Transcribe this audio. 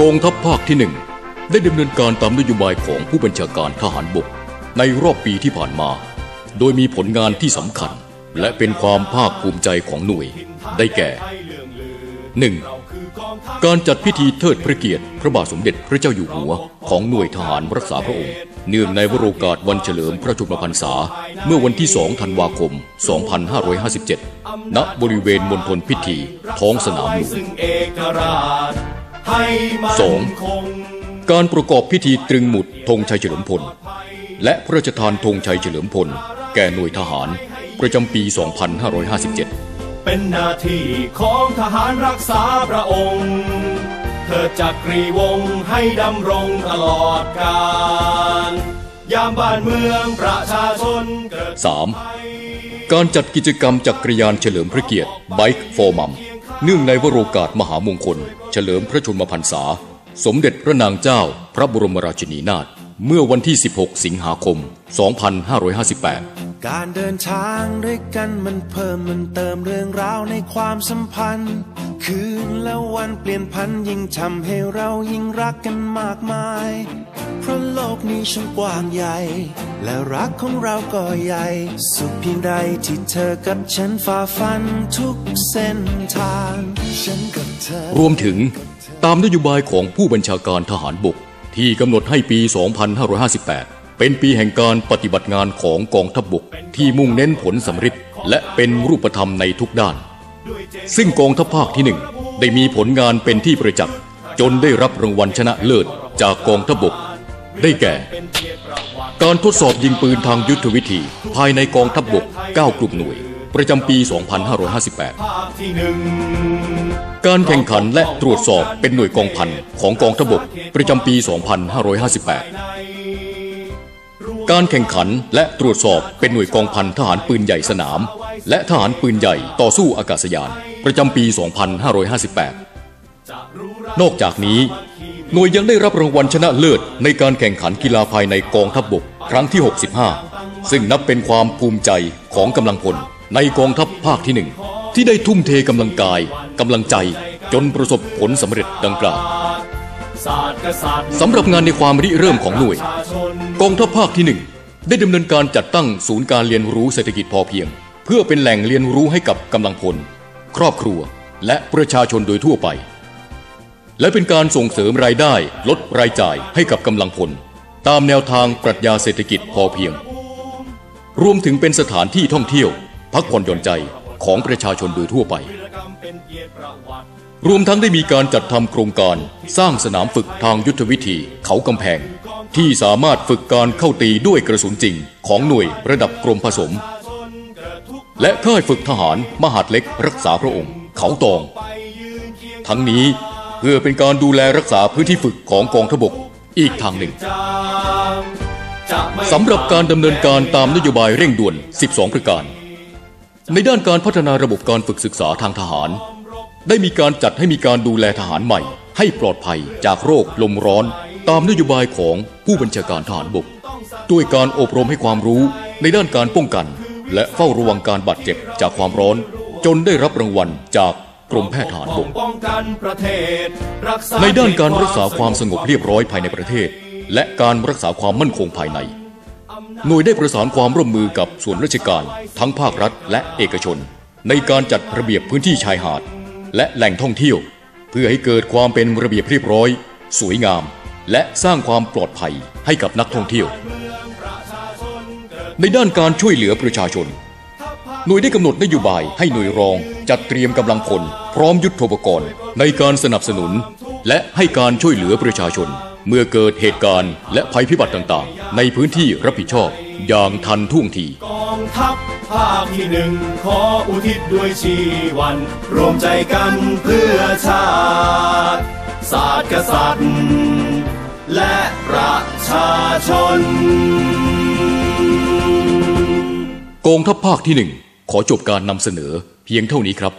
กองทัพภาคที่หนึ่งได้ดำเนินการตามนโยบายของผู้บัญชาการทหารบกในรอบปีที่ผ่านมา โดยมีผลงานที่สำคัญ และเป็นความภาคภูมิใจของหน่วย ได้แก่ 1. การจัดพิธีเทิดพระเกียรติ พระบาทสมเด็จพระเจ้าอยู่หัว ของหน่วยทหารรักษาพระองค์ เนื่องในวโรกาสวันเฉลิมพระชนมพรรษา เมื่อวันที่ 2 ธันวาคม 2557 ณ บริเวณมณฑลพิธี ท้องสนามหลวง สองการประกอบพิธีตรึงหมุดธงชัยเฉลิมพล และพระราชทานธงชัยเฉลิมพล แก่หน่วยทหาร ประจำปี 2557 เป็นหน้าที่ของทหารรักษาพระองค์เธอจักรีวงศ์ให้ดำรงตลอดกาลยามบ้านเมืองประชาชนเกิด 3. การจัดกิจกรรมจักรยานเฉลิมพระเกียรติ Bike for Mum เนื่องในวโรกาสมหามงคล เฉลิมพระชนมพรรษา สมเด็จพระนางเจ้า พระบรมราชินีนาถเมื่อวันที่ 16 สิงหาคม 2558 การเดินทางด้วยกันมันเพิ่มมันเติมเรื่องราวในความสัมพันธ์ คืนและวันเปลี่ยนพันยิ่งทำให้เรายิ่งรักกันมากมาย เพราะโลกนี้ช่างกว้างใหญ่ และรักของเราก็ใหญ่ สุขเพียงใดที่เธอกับฉันฝ่าฟันทุกเส้นทางฉันกับเธอรวมถึงตามนโยบายของผู้บัญชาการทหารบก ที่กำหนดให้ปี 2558 เป็นปีแห่งการปฏิบัติงานของกองทัพบบกที่มุ่งเน้นผลสำเร็จและเป็นรูปธรรมในทุกด้าน ซึ่งกองทัพภาคที่หนึ่งได้มีผลงานเป็นที่ประจักษ์จนได้รับรางวัลชนะเลิศจากกองทัพบก ได้แก่ การทดสอบยิงปืนทางยุทธวิธี ภายในกองทัพบก 9 กลุ่มหน่วย ประจำปี 2558 การแข่งขันและตรวจสอบเป็นหน่วยกองพันของกองทัพบก ประจำปี 2558 การแข่งขันและตรวจสอบเป็นหน่วยกองพันทหารปืนใหญ่สนาม และทหารปืนใหญ่ต่อสู้อากาศยาน ประจำปี 2558 นอกจากนี้ หน่วยยังได้รับรางวัลชนะเลิศในการแข่งขันกีฬาภายในกองทัพบบกครั้งที่ 65 ซึ่งนับเป็นความภูมิใจของกำลังพลในกองทัพภาคที่หนึ่งที่ได้ทุ่มเทกำลังกายกำลังใจจนประสบผลสำเร็จดังกล่าวสตร์กษัตริย์สำหรับงานในความริเริ่มของหน่วย กองทัพภาคที่หนึ่งได้ดำเนินการจัดตั้งศูนย์การเรียนรู้เศรษฐกิจพอเพียง เพื่อเป็นแหล่งเรียนรู้ให้กับกำลังพล ครอบครัวและประชาชนโดยทั่วไป และเป็นการส่งเสริมรายได้ลดรายจ่ายให้กับกำลังพล ตามแนวทางปรัชญาเศรษฐกิจพอเพียง รวมถึงเป็นสถานที่ท่องเที่ยว พักผ่อนหย่อนใจของประชาชนโดยทั่วไป รวมทั้งได้มีการจัดทำโครงการสร้างสนามฝึกทางยุทธวิธีเขากำแพง ที่สามารถฝึกการเข้าตีด้วยกระสุนจริงของหน่วยระดับกรมผสม และค่ายฝึกทหารมหาดเล็กรักษาพระองค์ เขาตอง ทั้งนี้เพื่อเป็นการดูแลรักษาพื้นที่ฝึกของกองทพบกอีกทางหนึ่งสำหรับการดำเนินการตามนโยบายเร่งด่วน 12 ประการ ในด้านการพัฒนาระบบการฝึกศึกษาทางทหาร ได้มีการจัดให้มีการดูแลทหารใหม่ ให้ปลอดภัยจากโรคลมร้อน ตามนโยบายของผู้บัญชาการทหารบก ด้วยการอบรมให้ความรู้ในด้านการป้องกัน และเฝ้าระวังการบาดเจ็บจากความร้อน จนได้รับรางวัลจากกรมแพทย์ทหารบกป้องกันประเทศรักษาในด้านการรักษาความสงบเรียบร้อยภายในประเทศ และการรักษาความมั่นคงภายใน หน่วยได้ประสานความร่วมมือกับส่วนราชการ ทั้งภาครัฐและเอกชน ในการจัดระเบียบพื้นที่ชายหาด และแหล่งท่องเที่ยว เพื่อให้เกิดความเป็นระเบียบเรียบร้อย สวยงาม และสร้างความปลอดภัยให้กับนักท่องเที่ยว ในด้านการช่วยเหลือประชาชน หน่วยได้กำหนดนโยบายให้หน่วยรองจัดเตรียมกำลังพลพร้อมยุทโธปกรณ์ ในการสนับสนุน และให้การช่วยเหลือประชาชน เมื่อเกิดเหตุการณ์ และภัยพิบัติต่างๆ ในพื้นที่รับผิดชอบอย่างทันท่วงทีกองทัพภาคที่หนึ่งขออุทิศด้วยชีวัน รวมใจกันเพื่อชาติ ศาสตร์กษัตริย์ และประชาชน กองทัพภาคที่หนึ่งขอจบการนำเสนอเพียงเท่านี้ครับ